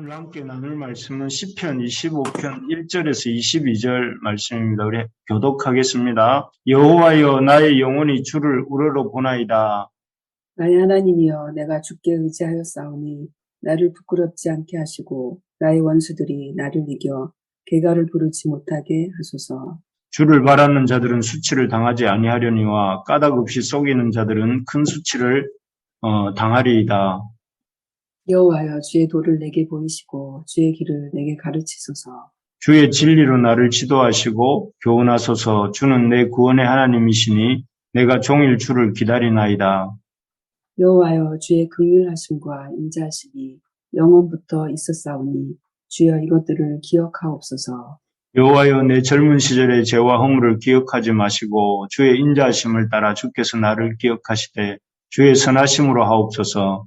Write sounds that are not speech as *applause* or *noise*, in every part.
오늘 함께 나눌 말씀은 시편 25편 1절에서 22절 말씀입니다. 우리 교독하겠습니다. 여호와여 나의 영혼이 주를 우러러 보나이다. 나의 하나님이여 내가 주께 의지하여 싸우니 나를 부끄럽지 않게 하시고 나의 원수들이 나를 이겨 개가를 부르지 못하게 하소서. 주를 바라는 자들은 수치를 당하지 아니하려니와 까닭 없이 속이는 자들은 큰 수치를 어, 당하리이다. 여호와여 주의 도를 내게 보이시고 주의 길을 내게 가르치소서. 주의 진리로 나를 지도하시고 교훈하소서 주는 내 구원의 하나님이시니 내가 종일 주를 기다리나이다. 여호와여 주의 긍휼하심과 인자하심이 영원부터 있었사오니 주여 이것들을 기억하옵소서. 여호와여 내 젊은 시절의 죄와 허물을 기억하지 마시고 주의 인자하심을 따라 주께서 나를 기억하시되 주의 선하심으로 하옵소서.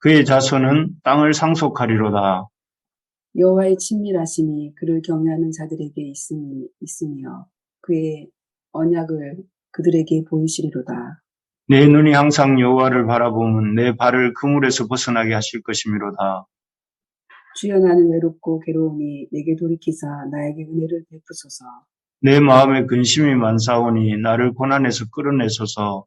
그의 자손은 땅을 상속하리로다. 여호와의 친밀하심이 그를 경외하는 자들에게 있으니, 있으며 그의 언약을 그들에게 보이시리로다. 내 눈이 항상 여호와를 바라보면 내 발을 그물에서 벗어나게 하실 것이미로다. 주여 나는 외롭고 괴로움이 내게 돌이키사 나에게 은혜를 베푸소서. 내 마음에 근심이 많사오니 나를 고난에서 끌어내소서.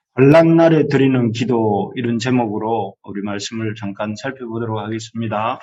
환란 날에 드리는 기도 이런 제목으로 우리 말씀을 잠깐 살펴보도록 하겠습니다.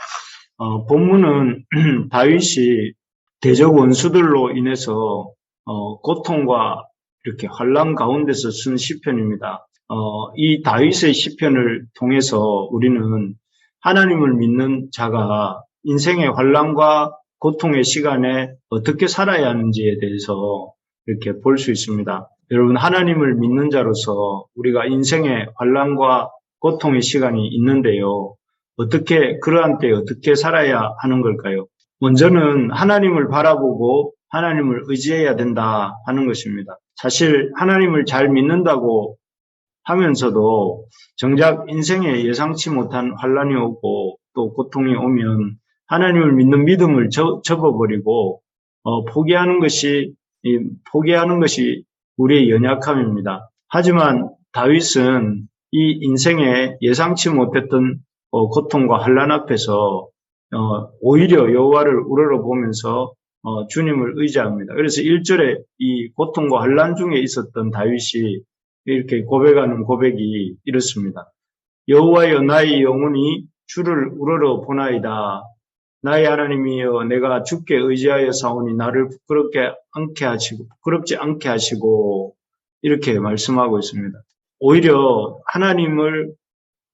어, 본문은 *clears throat* 다윗이 대적 원수들로 인해서 어, 고통과 이렇게 환란 가운데서 쓴 시편입니다. 어, 이 다윗의 시편을 통해서 우리는 하나님을 믿는 자가 인생의 환란과 고통의 시간에 어떻게 살아야 하는지에 대해서 이렇게 볼 수 있습니다. 여러분 하나님을 믿는 자로서 우리가 인생의 환란과 고통의 시간이 있는데요. 어떻게 그러한 때 어떻게 살아야 하는 걸까요? 먼저는 하나님을 바라보고 하나님을 의지해야 된다 하는 것입니다. 사실 하나님을 잘 믿는다고 하면서도 정작 인생에 예상치 못한 환란이 오고 또 고통이 오면 하나님을 믿는 믿음을 저, 접어버리고 어, 포기하는 것이 이, 포기하는 것이 우리의 연약함입니다. 하지만 다윗은 이 인생에 예상치 못했던 어, 고통과 환란 앞에서 어, 오히려 여호와를 우러러 보면서 어, 주님을 의지합니다. 그래서 1절에 이 고통과 환란 중에 있었던 다윗이 이렇게 고백하는 고백이 이렇습니다. 여호와여 나의 영혼이 주를 우러러 보나이다. 나의 하나님이여 내가 주께 의지하여 사오니 나를 부끄럽게 않게 하시고 부끄럽지 않게 하시고 이렇게 말씀하고 있습니다. 오히려 하나님을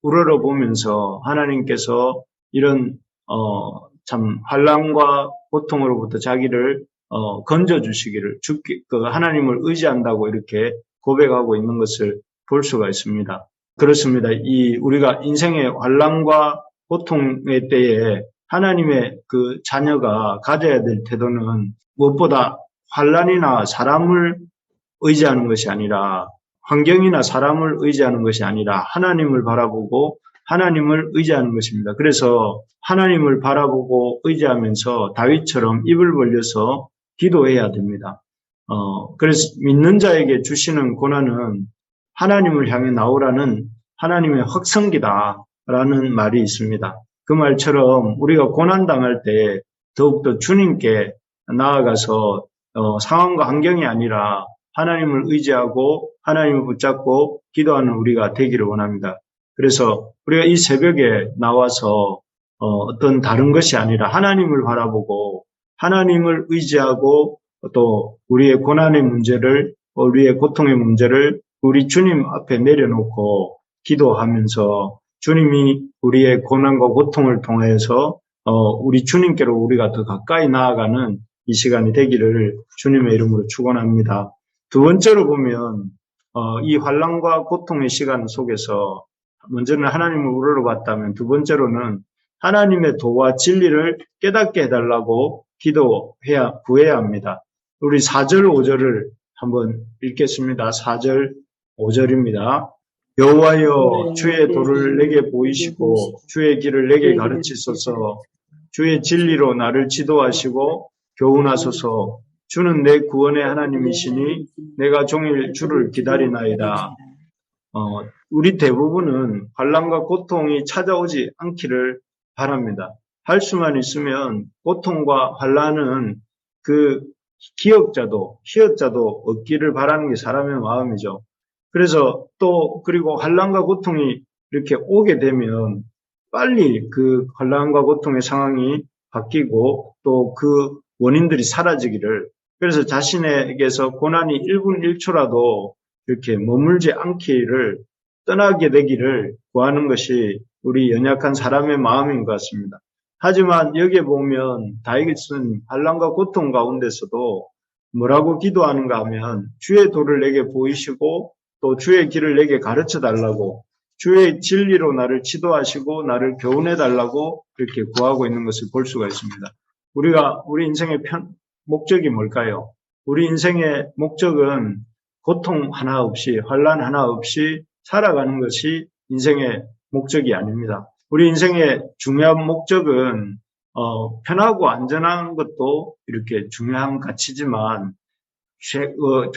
우러러 보면서 하나님께서 이런 어, 참 환란과 고통으로부터 자기를 어, 건져 주시기를 주께 그 하나님을 의지한다고 이렇게 고백하고 있는 것을 볼 수가 있습니다. 그렇습니다. 이 우리가 인생의 환란과 고통의 때에 하나님의 그 자녀가 가져야 될 태도는 무엇보다 환란이나 사람을 의지하는 것이 아니라 환경이나 사람을 의지하는 것이 아니라 하나님을 바라보고 하나님을 의지하는 것입니다. 그래서 하나님을 바라보고 의지하면서 다윗처럼 입을 벌려서 기도해야 됩니다. 어, 그래서 믿는 자에게 주시는 고난은 하나님을 향해 나오라는 하나님의 확성기다라는 말이 있습니다. 그 말처럼 우리가 고난당할 때 더욱더 주님께 나아가서 어, 상황과 환경이 아니라 하나님을 의지하고 하나님을 붙잡고 기도하는 우리가 되기를 원합니다. 그래서 우리가 이 새벽에 나와서 어, 떤 다른 것이 아니라 하나님을 바라보고 하나님을 의지하고 또 우리의 고난의 문제를 우리의 고통의 문제를 우리 주님 앞에 내려놓고 기도하면서 주님이 우리의 고난과 고통을 통해서 어, 우리 주님께로 우리가 더 가까이 나아가는 이 시간이 되기를 주님의 이름으로 축원합니다. 두 번째로 보면 어, 이 환란과 고통의 시간 속에서 먼저는 하나님을 우러러봤다면 두 번째로는 하나님의 도와 진리를 깨닫게 해달라고 기도해야 구해야 합니다. 우리 4절 5절을 한번 읽겠습니다. 4절 5절입니다. 여호와여 네, 주의 네, 도를 네, 내게 네, 보이시고 주의 길을 내게 네, 가르치소서 주의 진리로 나를 지도하시고 교훈하소서 주는 내 구원의 하나님이시니 내가 종일 주를 기다리나이다. 어, 우리 대부분은 환란과 고통이 찾아오지 않기를 바랍니다. 할 수만 있으면 고통과 환란은 그 기억자도 희역자도 없기를 바라는 게 사람의 마음이죠. 그래서 또 그리고 환란과 고통이 이렇게 오게 되면 빨리 그 환란과 고통의 상황이 바뀌고 또 그 원인들이 사라지기를 그래서 자신에게서 고난이 1분 1초라도 이렇게 머물지 않기를 떠나게 되기를 구하는 것이 우리 연약한 사람의 마음인 것 같습니다. 하지만 여기에 보면 다윗은 환란과 고통 가운데서도 뭐라고 기도하는가 하면 주의 도를 내게 보이시고 또 주의 길을 내게 가르쳐 달라고 주의 진리로 나를 지도하시고 나를 교훈해 달라고 이렇게 구하고 있는 것을 볼 수가 있습니다. 우리가 우리 인생의 편, 목적이 뭘까요? 우리 인생의 목적은 고통 하나 없이 환란 하나 없이 살아가는 것이 인생의 목적이 아닙니다. 우리 인생의 중요한 목적은 어, 편하고 안전한 것도 이렇게 중요한 가치지만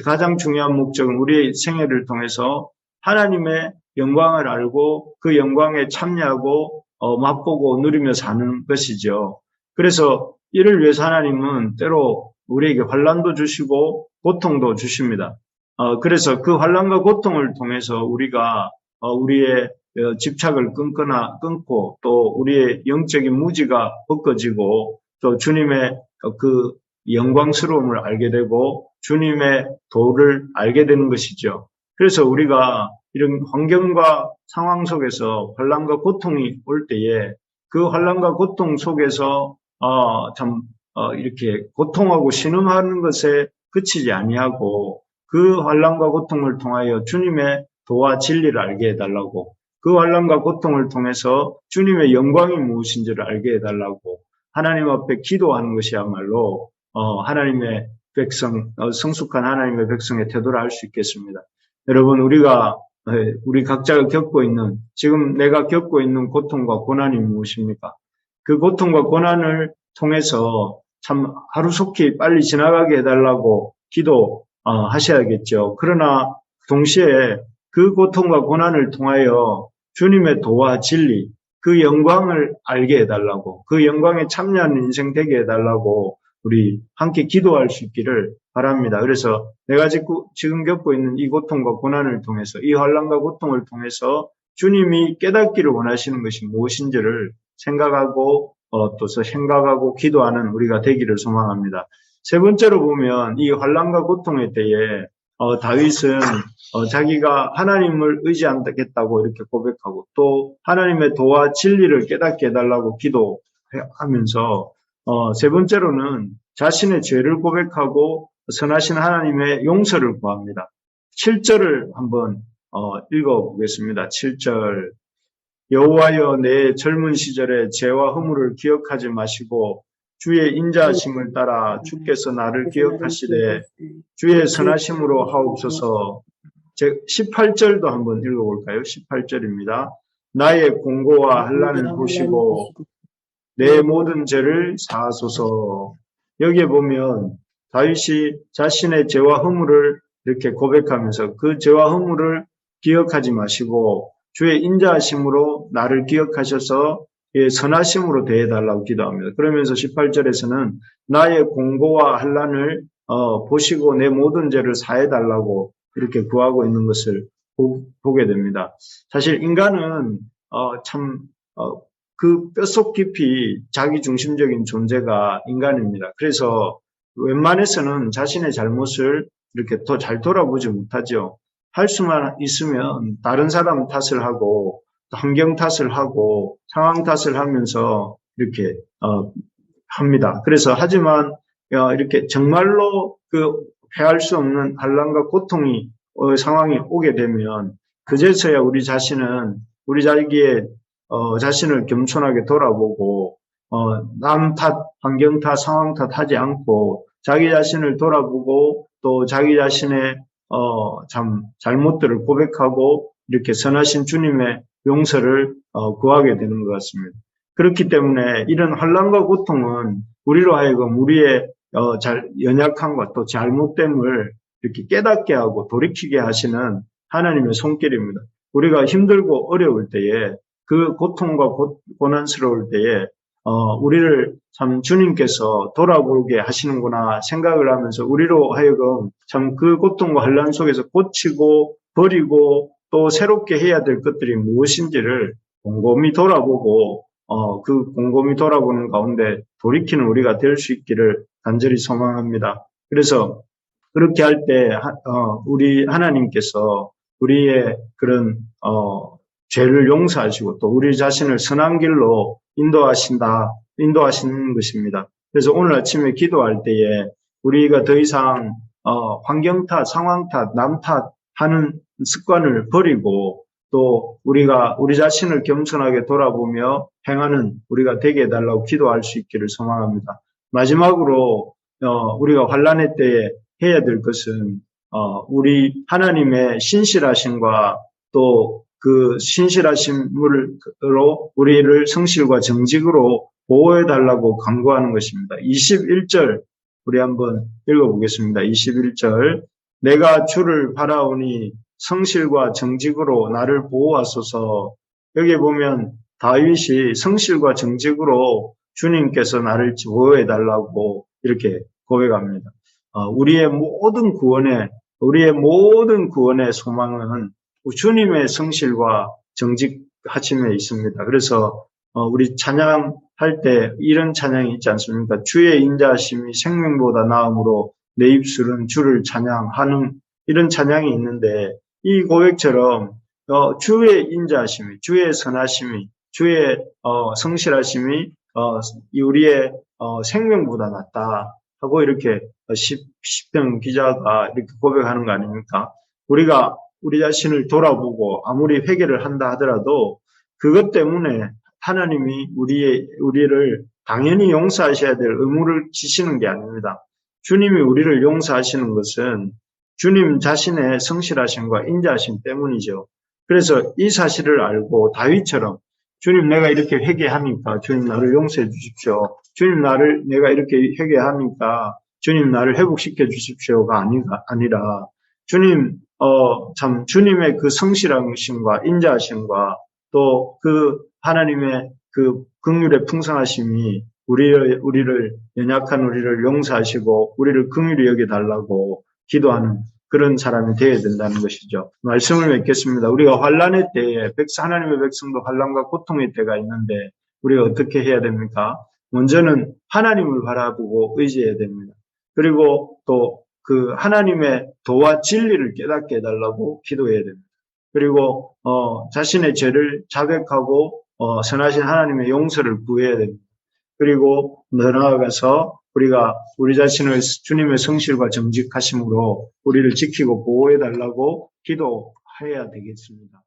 가장 중요한 목적은 우리의 생애를 통해서 하나님의 영광을 알고 그 영광에 참여하고 어, 맛보고 누리며 사는 것이죠. 그래서 이를 위해서 하나님은 때로 우리에게 환란도 주시고 고통도 주십니다. 어, 그래서 그 환란과 고통을 통해서 우리가 어, 우리의 어, 집착을 끊거나 끊고 또 우리의 영적인 무지가 벗겨지고 또 주님의 어, 그 영광스러움을 알게 되고 주님의 도를 알게 되는 것이죠. 그래서 우리가 이런 환경과 상황 속에서 환란과 고통이 올 때에 그 환란과 고통 속에서 어, 참 어, 이렇게 고통하고 신음하는 것에 그치지 아니하고 그 환란과 고통을 통하여 주님의 도와 진리를 알게 해달라고 그 환란과 고통을 통해서 주님의 영광이 무엇인지를 알게 해달라고 하나님 앞에 기도하는 것이야말로 어, 하나님의 백성, 어, 성숙한 하나님의 백성의 태도를 알 수 있겠습니다. 여러분, 우리가, 에, 우리 각자가 겪고 있는, 지금 내가 겪고 있는 고통과 고난이 무엇입니까? 그 고통과 고난을 통해서 참 하루속히 빨리 지나가게 해달라고 기도, 어, 하셔야겠죠. 그러나 동시에 그 고통과 고난을 통하여 주님의 도와 진리, 그 영광을 알게 해달라고, 그 영광에 참여하는 인생 되게 해달라고 우리 함께 기도할 수 있기를 바랍니다. 그래서 내가 지금 겪고 있는 이 고통과 고난을 통해서, 이 환란과 고통을 통해서 주님이 깨닫기를 원하시는 것이 무엇인지를 생각하고 어, 또 생각하고 기도하는 우리가 되기를 소망합니다. 세 번째로 보면 이 환란과 고통의 때에 어, 다윗은 어, 자기가 하나님을 의지하겠다고 이렇게 고백하고 또 하나님의 도와 진리를 깨닫게 해달라고 기도하면서 어, 세 번째로는 자신의 죄를 고백하고 선하신 하나님의 용서를 구합니다. 7절을 한번 어, 읽어보겠습니다. 7절 여호와여 내 젊은 시절의 죄와 허물을 기억하지 마시고 주의 인자하심을 따라 주께서 나를 기억하시되 주의 선하심으로 하옵소서. 제 18절도 한번 읽어볼까요? 18절입니다. 나의 공고와 한란을 보시고 내 모든 죄를 사하소서. 여기에 보면 다윗이 자신의 죄와 허물을 이렇게 고백하면서 그 죄와 허물을 기억하지 마시고 주의 인자하심으로 나를 기억하셔서 예, 선하심으로 대해달라고 기도합니다. 그러면서 18절에서는 나의 공고와 한란을 어, 보시고 내 모든 죄를 사해달라고 이렇게 구하고 있는 것을 보, 게 됩니다. 사실 인간은 어, 참 어, 그 뼛속 깊이 자기 중심적인 존재가 인간입니다. 그래서 웬만해서는 자신의 잘못을 이렇게 더 잘 돌아보지 못하죠. 할 수만 있으면 다른 사람 탓을 하고 환경 탓을 하고 상황 탓을 하면서 이렇게 어, 합니다. 그래서 하지만 어, 이렇게 정말로 그 패할 수 없는 한란과 고통이 어, 상황이 오게 되면 그제서야 우리 자신은 우리 자기의 어, 자신을 겸손하게 돌아보고 어, 남 탓, 환경 탓, 상황 탓 하지 않고 자기 자신을 돌아보고 또 자기 자신의 어, 참 잘못들을 고백하고 이렇게 선하신 주님의 용서를 어, 구하게 되는 것 같습니다. 그렇기 때문에 이런 환란과 고통은 우리로 하여금 우리의 어, 잘, 연약함과 또 잘못됨을 이렇게 깨닫게 하고 돌이키게 하시는 하나님의 손길입니다. 우리가 힘들고 어려울 때에 그 고통과 고, 고난스러울 때에 어, 우리를 참 주님께서 돌아보게 하시는구나 생각을 하면서 우리로 하여금 참 그 고통과 환란 속에서 고치고 버리고 또 새롭게 해야 될 것들이 무엇인지를 곰곰이 돌아보고 어, 그 곰곰이 돌아보는 가운데 돌이키는 우리가 될 수 있기를 간절히 소망합니다. 그래서 그렇게 할때 어, 우리 하나님께서 우리의 그런 어, 죄를 용서하시고 또 우리 자신을 선한 길로 인도하신다, 인도하시는 것입니다. 그래서 오늘 아침에 기도할 때에 우리가 더 이상 어, 환경 탓, 상황 탓, 남 탓 하는 습관을 버리고 또 우리가 우리 자신을 겸손하게 돌아보며 행하는 우리가 되게 해달라고 기도할 수 있기를 소망합니다. 마지막으로 어, 우리가 환란의 때에 해야 될 것은 어, 우리 하나님의 신실하심과 또 그 신실하심으로 우리를 성실과 정직으로 보호해 달라고 강구하는 것입니다. 21절 우리 한번 읽어보겠습니다. 21절 내가 주를 바라오니 성실과 정직으로 나를 보호하소서. 여기 보면 다윗이 성실과 정직으로 주님께서 나를 보호해 달라고 이렇게 고백합니다. 어, 우리의 모든 구원의 우리의 모든 구원의 소망은 주님의 성실과 정직하심에 있습니다. 그래서 어, 우리 찬양할 때 이런 찬양이 있지 않습니까? 주의 인자하심이 생명보다 나음으로 내 입술은 주를 찬양하는 이런 찬양이 있는데 이 고백처럼 어, 주의 인자하심이, 주의 선하심이, 주의 어, 성실하심이 우리의 어, 생명보다 낫다 하고 이렇게 시, 시편 기자가 이렇게 고백하는 거 아닙니까? 우리가 우리 자신을 돌아보고 아무리 회개를 한다 하더라도 그것 때문에 하나님이 우리의 우리를 당연히 용서하셔야 될 의무를 지시는 게 아닙니다. 주님이 우리를 용서하시는 것은 주님 자신의 성실하심과 인자하심 때문이죠. 그래서 이 사실을 알고 다윗처럼 주님 내가 이렇게 회개하니까 주님 나를 용서해 주십시오. 주님 나를 내가 이렇게 회개하니까 주님 나를 회복시켜 주십시오가 아니라 주님 어 참 주님의 그 성실하심과 인자하심과 또 그 하나님의 그 긍휼의 풍성하심이 우리를 우리를 연약한 우리를 용서하시고 우리를 긍휼히 여겨 달라고 기도하는 그런 사람이 되어야 된다는 것이죠. 말씀을 맺겠습니다. 우리가 환란의 때에 백성 하나님의 백성도 환란과 고통의 때가 있는데 우리가 어떻게 해야 됩니까? 먼저는 하나님을 바라보고 의지해야 됩니다. 그리고 또 그 하나님의 도와 진리를 깨닫게 해달라고 기도해야 됩니다. 그리고 어, 자신의 죄를 자백하고 어, 선하신 하나님의 용서를 구해야 됩니다. 그리고 더 나아가서 우리가 우리 자신을 주님의 성실과 정직하심으로 우리를 지키고 보호해 달라고 기도해야 되겠습니다.